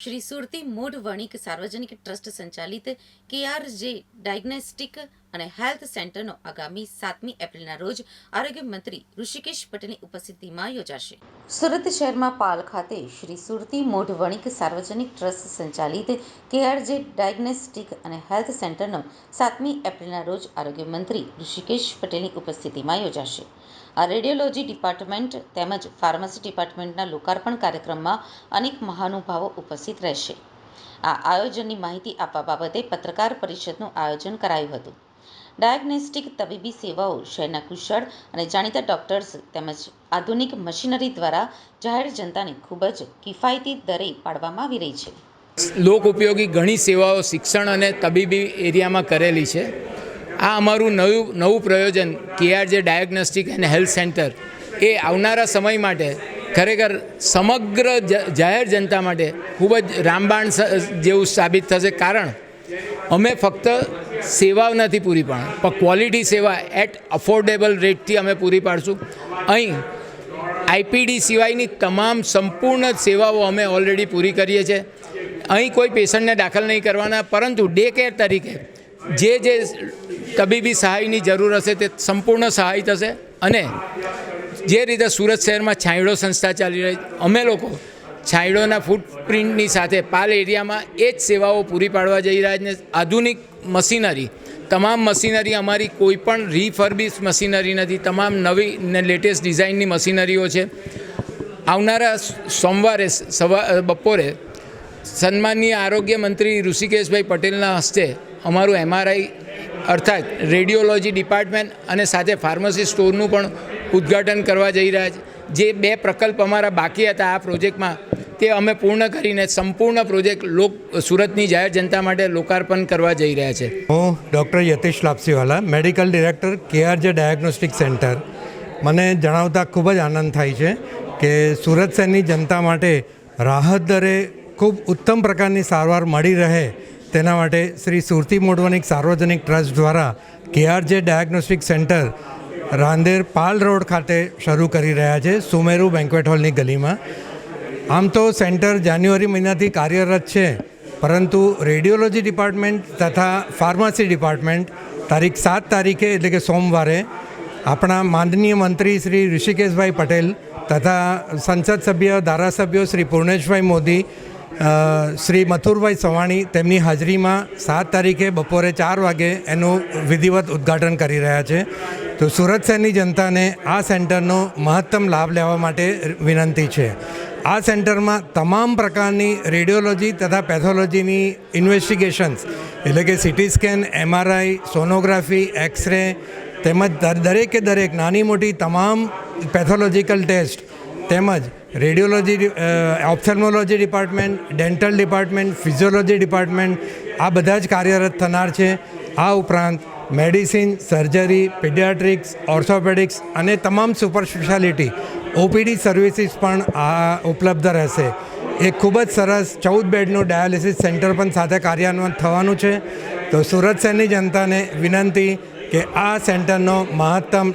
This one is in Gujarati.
શ્રી સુરતી મૂઢ વણિક સાર્વજનિક ટ્રસ્ટ સંચાલિત કેઆરજે ડાયગ્નોસ્ટિક અને હેલ્થ સેન્ટરનો આગામી સાતમી એપ્રિલના રોજ આરોગ્ય મંત્રી ઋષિકેશ પટેલની ઉપસ્થિતિમાં યોજાશે. સુરત શહેરમાં પાલ ખાતે શ્રી સુરતી મોઢ વણિક સાર્વજનિક ટ્રસ્ટ સંચાલિત કેઆરજે ડાયગ્નેસ્ટિક અને હેલ્થ સેન્ટરનો સાતમી એપ્રિલના રોજ આરોગ્ય મંત્રી ઋષિકેશ પટેલની ઉપસ્થિતિમાં યોજાશે. આ રેડિયોલોજી ડિપાર્ટમેન્ટ તેમજ ફાર્મસી ડિપાર્ટમેન્ટના લોકાર્પણ કાર્યક્રમમાં અનેક મહાનુભાવો ઉપસ્થિત રહેશે. આ આયોજનની માહિતી આપવા બાબતે પત્રકાર પરિષદનું આયોજન કરાયું હતું. ડાયગ્નોસ્ટિક તબીબી સેવાઓ શહેરના કુશળ અને જાણીતા ડોક્ટર્સ તેમજ આધુનિક મશીનરી દ્વારા જાહેર જનતાને ખૂબ જ કિફાયતી દરે પાડવામાં આવી રહી છે. લોક ઉપયોગી ઘણી સેવાઓ શિક્ષણ અને તબીબી એરિયામાં કરેલી છે. આ અમારું નવું નવું પ્રયોજન KRJ diagnostic and health centre એ આવનારા સમય માટે ખરેખર સમગ્ર જાહેર જનતા માટે ખૂબ જ રામબાણ જેવું સાબિત થશે. કારણ અમે ફક્ત સેવાઓ નથી પૂરી પાડતા પણ ક્વોલિટી સેવા એટ અફોર્ડેબલ રેટથી અમે પૂરી પાડશું. અહીં આઈપીડી સિવાયની તમામ સંપૂર્ણ સેવાઓ અમે ઓલરેડી પૂરી કરીએ છીએ. અહીં કોઈ પેશન્ટને દાખલ નહીં કરવાના, પરંતુ ડે કેર તરીકે જે જે તબીબી સહાયની જરૂર હશે તે સંપૂર્ણ સહાય થશે. અને જે રીતે સુરત શહેરમાં છાંયડો સંસ્થા ચાલી રહી, અમે લોકો છાંયડોના ફૂટપ્રિન્ટની સાથે પાલ એરિયામાં એ જ સેવાઓ પૂરી પાડવા જઈ રહ્યા છે. આધુનિક મશીનરી, તમામ મશીનરી અમારી કોઈ પણ રીફર્બિશ મશીનરી નથી. તમામ નવી ને લેટેસ્ટ ડિઝાઇનની મશીનરીઓ છે. આવનારા સોમવારે, સવા બપોરે સન્માનીય આરોગ્ય મંત્રી ઋષિકેશભાઈ પટેલના હસ્તે અમારું એમઆરઆઈ અર્થાત રેડિયોલોજી ડિપાર્ટમેન્ટ અને સાથે ફાર્મસી સ્ટોરનું પણ ઉદ્ઘાટન કરવા જઈ રહ્યા છે. જે બે પ્રકલ્પ અમારા બાકી હતા આ પ્રોજેક્ટમાં તે અમે પૂર્ણ કરીને સંપૂર્ણ પ્રોજેક્ટ લોક, સુરતની જાહેર જનતા માટે લોકાર્પણ કરવા જઈ રહ્યા છે. હું doctor Yatish Lapsiwala, medical director, KRJ diagnostic centre. મને જણાવતા ખૂબ જ આનંદ થાય છે કે સુરત શહેરની જનતા માટે રાહત દરે ખૂબ ઉત્તમ પ્રકારની સારવાર મળી રહે તેના માટે શ્રી સુરતી મોડવનિક સાર્વજનિક ટ્રસ્ટ દ્વારા KRJ diagnostic centre Rander Pal road ખાતે શરૂ કરી રહ્યા છે, સુમેરુ બેન્ક્વેટ હોલની ગલીમાં. આમ તો સેન્ટર જાન્યુઆરી મહિનાથી કાર્યરત છે, પરંતુ રેડિયોલોજી ડિપાર્ટમેન્ટ તથા ફાર્મસી ડિપાર્ટમેન્ટ તારીખ સાત તારીખે, એટલે કે સોમવારે, આપણા માનનીય મંત્રી શ્રી ઋષિકેશભાઈ પટેલ તથા સંસદ સભ્ય, ધારાસભ્યો શ્રી પૂર્ણેશભાઈ મોદી શ્રી મથુરભાઈ સવાણી તેમની હાજરીમાં સાત તારીખે બપોરે ચાર વાગે એનું વિધિવત ઉદ્ઘાટન કરી રહ્યા છે. તો સુરત શહેરની જનતાને આ સેન્ટરનો મહત્તમ લાભ લેવા માટે વિનંતી છે. આ સેન્ટરમાં તમામ પ્રકારની રેડિયોલોજી તથા પેથોલોજીની ઇન્વેસ્ટિગેશન્સ, એટલે કે CT scan, MRI, sonography, x-ray તેમજ દર- દરેકે દરેક નાની મોટી તમામ પેથોલોજીકલ ટેસ્ટ તેમજ radiology ophthalmology department, dental department, physiology department આ બધા જ કાર્યરત થનાર છે. આ ઉપરાંત મેડિસિન, સર્જરી, પીડિયાટ્રિક્સ, ઓર્થોપેડિક્સ અને તમામ સુપર સ્પેશિયાલિટી ઓપીડી સર્વિસીસ પણ આ ઉપલબ્ધ રહેશે. એ ખૂબ જ સરસ ચૌદ બેડનું ડાયાલિસિસ સેન્ટર પણ સાથે કાર્યાન્વયન થવાનું છે. તો સુરત શહેરની જનતાને વિનંતી કે આ સેન્ટરનો મહત્તમ